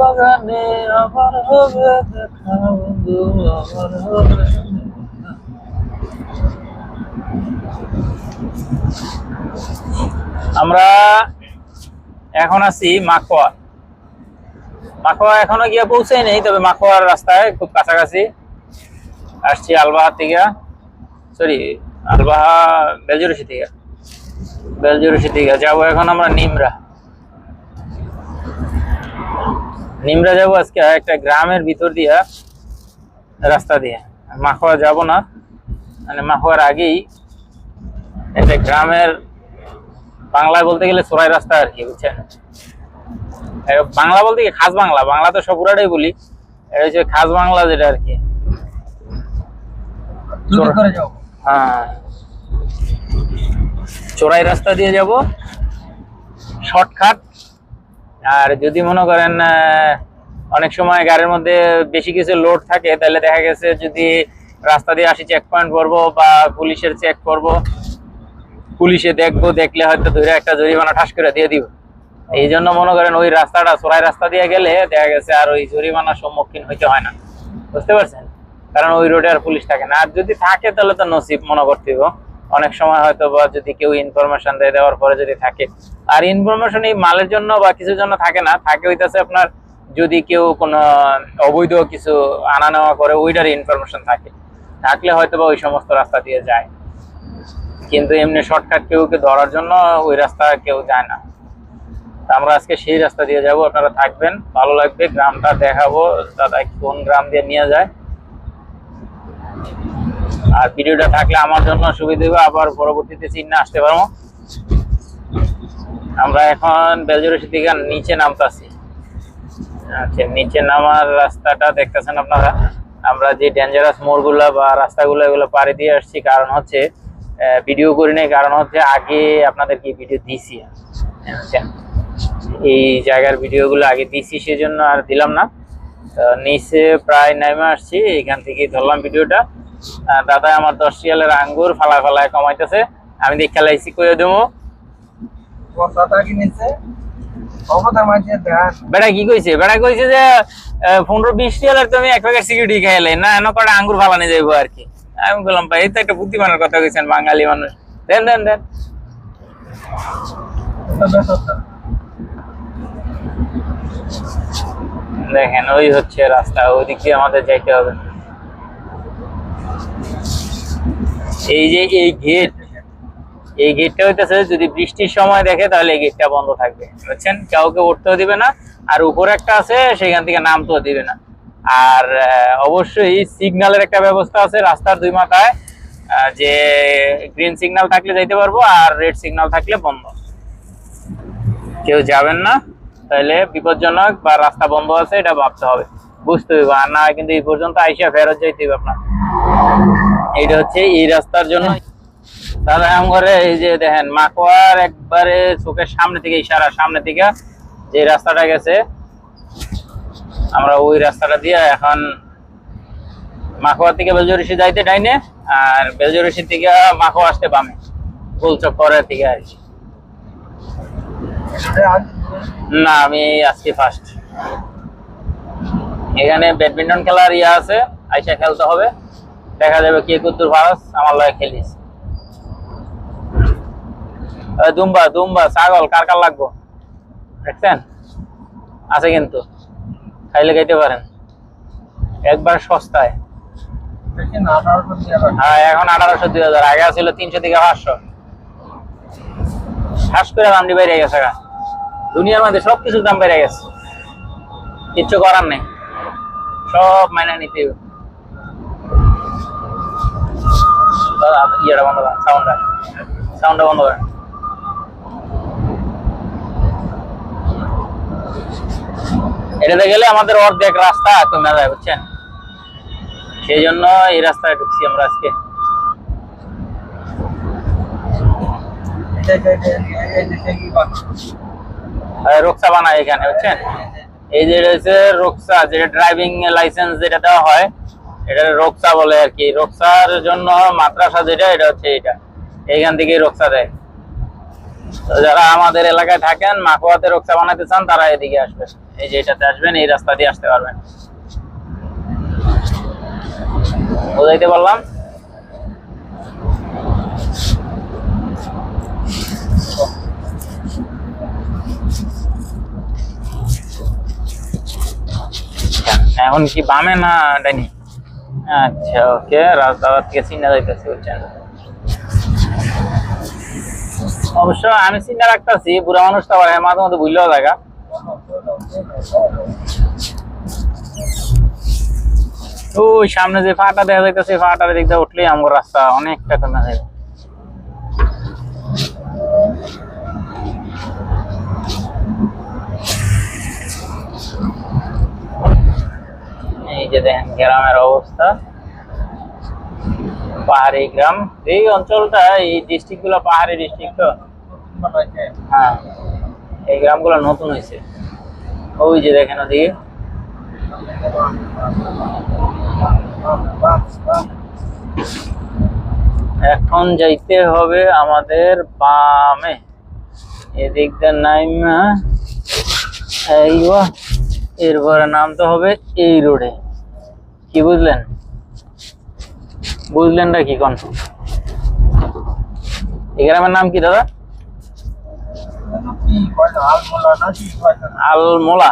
বাগানে আবার হবে দেখা বন্ধু আবার হবে আমরা এখন আছি মাকোয়া মাখোয়া এখনও গিয়ে পৌঁছে নেই, তবে মাখোয়ার রাস্তায় খুব কাছাকাছি। আসছি আলবাহা থেকে। সরি আলবাহা বেলজুরসি থেকে। বেলজুরসি থেকে। যাব এখন আমরা নিমরা। নিমরা যাব আজকে একটা গ্রামের ভিতর দিয়া, রাস্তা দিয়ে। মাখোয়া যাব না। মানে মাখোয়ার আগেই একটা গ্রামের বাংলায় বলতে গেলে সোরাই রাস্তা আর কি, বুঝছেন? বাংলা বলতে কি, খাস বাংলা? বাংলা তো সব বলি। এটা হচ্ছে খাস বাংলা যেটা আর কি। হ্যাঁ। চোরাই রাস্তা দিয়ে যাব। শর্টকাট। আর যদি মনে করেন অনেক সময় গাড়ির মধ্যে বেশি কিছু লোড থাকে তাহলে দেখা গেছে যদি রাস্তা দিয়ে আসি চেক পয়েন্ট করব বা পুলিশের চেক করব পুলিশে দেখব দেখলে হয়তো ধরে একটা জরিমানা ঠাস করে দিয়ে দিব। এই জন্য মনে করেন ওই রাস্তাটা চোরাই রাস্তা দিয়ে গেলে দেখা গেছে আর ওই জরিমানার সম্মুখীন হইতে হয় না। বুঝতে পারছেন? কারণ ওই রোডে আর পুলিশ থাকে না। আর যদি থাকে তাহলে তো নসিব, মনে করতে। অনেক সময় হয়তো বা যদি কেউ ইনফরমেশন দিয়ে, দেওয়ার পরে যদি থাকে। আর ইনফরমেশন এই মালের জন্য বা কিছুর জন্য থাকে না। থাকে হইতেছে আপনার যদি কেউ কোনো অবৈধ কিছু আনা নেওয়া করে, ওইটার ইনফরমেশন থাকে। থাকলে হয়তো বা ওই সমস্ত রাস্তা দিয়ে যায়। কিন্তু এমনি শর্টকাট কেউ ধরার জন্য ওই রাস্তা কেউ যায় না। আমরা আজকে সেই রাস্তা দিয়ে যাব। আপনারা থাকবেন, ভালো লাগবে। গ্রামটা দেখাবো। দাদা কোন গ্রাম দিয়ে নিয়ে যায়। আর ভিডিওটা থাকলে আমার জন্য সুবিধা হবে, আবার পরবর্তীতে চিহ্ন আসতে পারব আমরা এখন বেলজুরসি থেকে নিচে নামতাছি। আচ্ছা নিচে নামার রাস্তাটা দেখতেছেন আপনারা? আমরা যে ডেঞ্জারাস মোড়গুলা বা রাস্তাগুলো এগুলো পাড়ি দিয়ে আসছি, কারণ হচ্ছে ভিডিও করি নাই, কারণ হচ্ছে আগে আপনাদের কি ভিডিও দিছি। বুঝছেন? এই জায়গার ভিডিওগুলো আগে দিছি সেজন্য আর দিলাম না। নিচে প্রায় নেমে আসছি, এখান থেকে ধরলাম ভিডিওটা দাদা আমার দশ রিয়ালের আঙ্গুর ফালা ফালায় কমাইতেছে। আমি দেখে খেলাইছি করে দেবো। বেড়া কি কইছে? বেড়া কইছে যে পনেরো বিশ রিয়ালের তুমি এক প্যাকেট সিকিউরিটি খাইলে, না, এনে আঙ্গুর ফালানি যাইবো আর কি। আমি বললাম, ভাই, এই তো একটা বুদ্ধিমানের কথা কইছেন, বাঙালি মানুষ। দেন দেন দেন। দেখেন, ওই হচ্ছে রাস্তা, ওইদিক দিয়ে আমাদের যাইতে হবে। এই যে এই গেট এই গেটটা হইতেছে যদি বৃষ্টির সময় দেখে তাহলে এই গেটটা বন্ধ থাকবে। বুঝছেন? কাউকে উঠতেও দিবে না, আর উপরে একটা আছে, সেখান থেকে নামতেও দিবে না। আর অবশ্যই সিগন্যালের একটা ব্যবস্থা আছে রাস্তার দুই মাথায় যে গ্রিন সিগনাল থাকলে যাইতে পারব আর রেড সিগনাল থাকলে বন্ধ। কেউ যাবেন না, তাহলে বিপজ্জনক বা রাস্তা বন্ধ আছে, এটা ভাবতে হবে। বুঝতে হবে আর না কিন্তু এই পর্যন্ত আইসা ফেরত যাইতে হবে আপনার। এইটা হচ্ছে এই রাস্তার জন্য। তাহলে আম করে এই যে দেখেন মাকোয়ার একবারে চোখের সামনে থেকে, ইশারা সামনে থেকে যে রাস্তাটা গেছে, আমরা ওই রাস্তাটা দিয়ে এখন মাকোয়া থেকে বেলজরিসি যাইতে ডাইনে, আর বেলজরিসি থেকে মাকোয়া আসতে বামে গোল চক্করের থেকে আসছি না, আমি আজকে ফার্স্ট এখানে ব্যাডমিন্টন খেলার ইয়ে আছে, আইসা খেলতে হবে। দেখা যাবে কে কুদ্দুর ফারাস আমার লগে খেলিস দুম্বা দুম্বা ছাগল কার কার লাগবো? দেখছেন? আছে কিন্তু খাইলে খাইতে পারেন। একবার সস্তায়। হ্যাঁ এখন আঠারোশো দুই হাজার আগে ছিল তিনশো থেকে পাঁচশো। করে বেড়ে গেছে দুনিয়ার মধ্যে সব কিছুর দাম বেড়ে গেছে। কিচ্ছু করার নেই। সব মাইনে নিতে হবে। দাদা, ইয়েটা বন্ধ করেন সাউন্ডটা সাউন্ডটা বন্ধ করেন এটাতে গেলে আমাদের অর্ধেক রাস্তা বুঝছেন সেই জন্য এই রাস্তায় ঢুকছি আমরা আজকে রোকসা বানায় এখানে বুঝছেন এই যে রয়েছে রোকসা, যেটা ড্রাইভিং লাইসেন্স যেটা দেওয়া হয় এটা রক্সা বলে আর কি। রক্সার জন্য মাদ্রাসা যেটা, এটা হচ্ছে এটা এইখান থেকেই রক্সা দেয়। যারা আমাদের এলাকায় থাকেন, মাকুয়াতে রক্সা বানাতে চান, তারা এদিকে আসবেন। এই যে এটাতে আসবেন, এই রাস্তা দিয়ে আসতে পারবেন। বুঝাইতে পারলাম? এখন কি বামে না ডাইনি আচ্ছা ওকে রাস্তাঘাট থেকে চিন্তা যাইতেছে বুঝছেন? অবশ্য আমি চিন্তা রাখতেছি, বুড়া মানুষ তো আবার মাঝে মধ্যে ভুললেও জায়গা ওই সামনে যে ফাটা দেখা যাইতেছে ফাটার দেখতে দিয়ে উঠলেই আমার রাস্তা অনেকটা কমে যাবে। গ্রামের অবস্থা। পাহাড়ি গ্রাম। এই অঞ্চলটা এই ডিস্ট্রিক্টগুলো পাহাড়ি ডিস্ট্রিক্ট তো। হ্যাঁ এই গ্রামগুলো নতুন হয়েছে। ওই যে দেখেন ওদিকে। এখন যাইতে হবে আমাদের বামে। এদিক দিয়ে নাইমা। এইবা এরপরে নামতে হবে এই রোডে। কি বুঝলেন? বুঝলেন না কি কোন? এই গ্রামের নাম কি দাদা? না আলমোলা।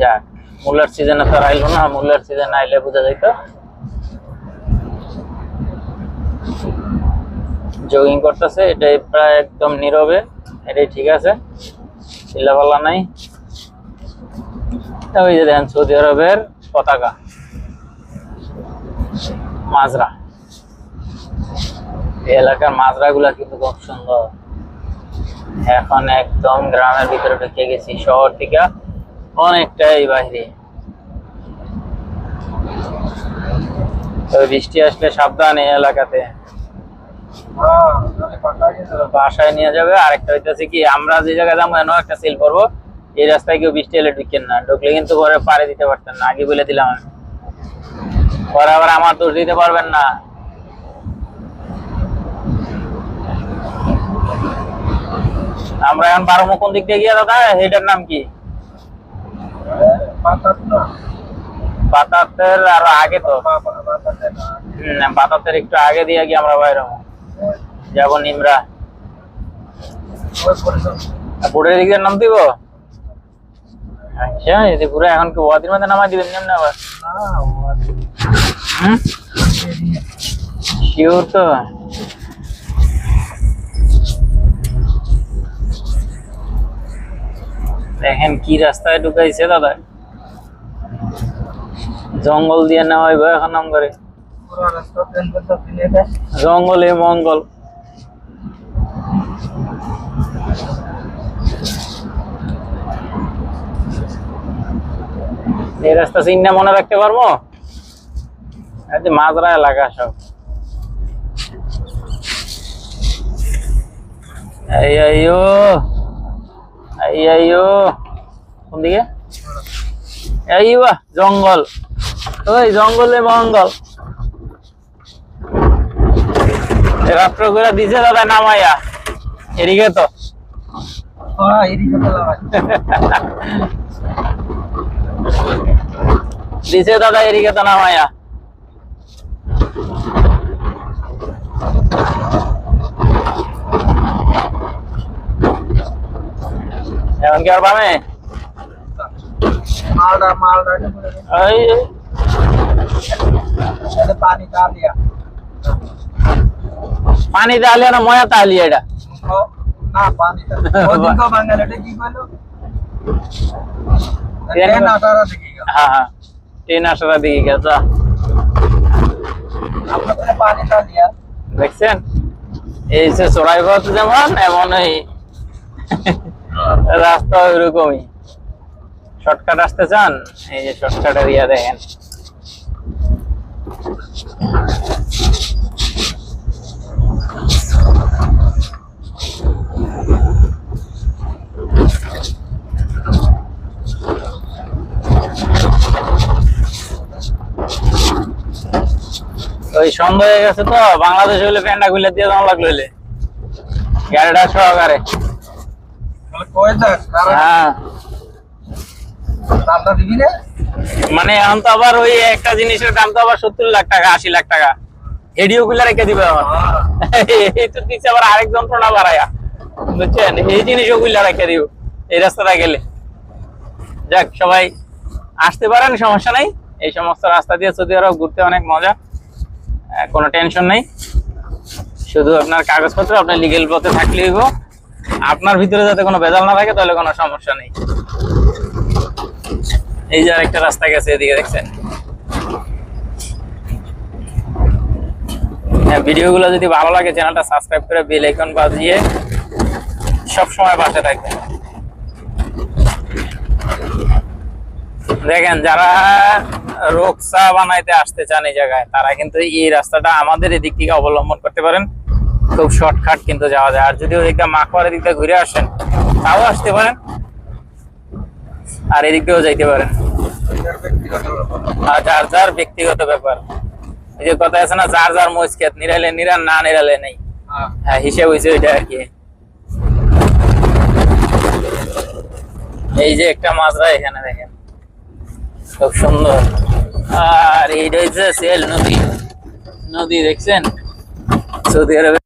যাক, মূলার সিজনে তো আইলো না, মূলার সিজন আইলে বোঝা যাইত। জগিং করতেছে, এটাই প্রায় একদম নীরবে, এটাই ঠিক আছে। চিল্লাপাল্লা নাই। ওই যে দেখেন সৌদি আরবের পতাকা। মাজরা। এলাকার মাজরা গুলা কিন্তু খুব সুন্দর। এখন একদম গ্রামের ভিতরে ঢুকে গেছি, শহর থেকে অনেকটাই বাইরে। বৃষ্টি আসলে সাবধান এই এলাকাতে। বাসায় নিয়ে যাবে, আরেকটা হইতেছে কি, আমরা যে জায়গায় যাব একটা সিল করব। এই রাস্তায় কেউ বৃষ্টি এলে ঢুকেন না। ঢুকলে কিন্তু পরে পারে দিতে পারতেন না। আগে বলে দিলাম আমি। পরে আবার আমার দোষ দিতে পারবেন না। আমরা এখন বারো কোন দিক দিয়ে গিয়ে দাদা? এটার নাম কি? বাতাতের আরও আগে তো। বাতাতের একটু আগে দিয়ে গিয়ে আমরা বাইরে। যাব নিমরা। ওই করে দাও বুড়ের দিক দিয়ে নাম দিব? আচ্ছা পুরো এখন কি ওয়াদির মধ্যে নামাই দিবেন কেমন আবার? শিওর তো। দেখেন কি রাস্তায় ঢুকাইছে দাদা। জঙ্গল দিয়ে নেওয়া এখন নাম করে। জঙ্গলে মঙ্গল। এই রাস্তা চিহ্ন মনে রাখতে পারব? মাজরা এলাকা সব। কোন দিকে? জঙ্গল। ওই জঙ্গলে মঙ্গল। রাত্র করে দিছে দাদা নামাইয়া। এদিকে তো। হ্যাঁ দিছে দাদা এদিকে তো নামাইয়া এখন কি আর করে দাও। ওই এটা পানি ডালিয়া পানি তাহলে না ময়া তাহলে এটা? না পানি ওদিন বাঙালি এটা কি কইলো? ট্রেন আটারা দেখি হ্যাঁ হ্যাঁ। ট্রেন আসার দিকে গেছে আপনাদের পানি ডালিয়া দেখছেন? এই যে চড়াই পথ যেমন এমন এই রাস্তা ওইরকমই। শর্টকাট আসতে চান? এই যে শর্টকাট এরিয়া দেখেন। ওই সন্ধ্যা হয়ে গেছে তো বাংলাদেশ হইলে প্যান্ডা খুলে দিয়ে দেওয়া লাগল হইলে। গাড়িটা সহকারে। হ্যাঁ। মানে এখন তো আবার ওই একটা জিনিসের দাম তো আবার সত্তর লাখ টাকা আশি লাখ টাকা। এডিও গুলা রেখে দিবে এই তো দিচ্ছে আবার আরেক যন্ত্রণা বাড়ায়া। বুঝছেন? এই জিনিসও গুলা রেখে দিব এই রাস্তাটা গেলে। যাক সবাই আসতে পারেন সমস্যা নাই। এই সমস্ত রাস্তা দিয়ে সৌদি আরব ঘুরতে অনেক মজা। কোনো টেনশন নেই। শুধু আপনার কাগজপত্র, আপনার লিগেল পথে থাকলে হইব। আপনার ভিতরে যাতে কোনো ভেজাল না থাকে, তাহলে কোনো সমস্যা নেই। এই যে আরেকটা রাস্তা গেছে এদিকে, দেখছেন? হ্যাঁ ভিডিওগুলো যদি ভালো লাগে, চ্যানেলটা সাবস্ক্রাইব করে বেল আইকন বাজিয়ে সব সময় পাশে থাকবেন। দেখেন, যারা রোকসা বানাইতে আসতে চান এই জায়গায়, তারা কিন্তু এই রাস্তাটা আমাদের এদিক থেকে অবলম্বন করতে পারেন। খুব শর্টকাট কিন্তু যাওয়া যায়। আর যদি ওদিকটা মাখোয়ার এদিক দিয়ে ঘুরে আসেন, তাও আসতে পারেন। আর এদিক দিয়েও যাইতে পারেন। আর যার যার ব্যক্তিগত ব্যাপার। এই যে কথা আছে না, যার যার মজ খেত নিরালে নিরান, না নিরালে নেই। হ্যাঁ। হিসেব হয়েছে ওইটা আর কি। এই যে একটা মাজরা এখানে দেখেন। খুব সুন্দর। আর এইটা হচ্ছে সেল নদী নদী দেখছেন? সৌদি আরবে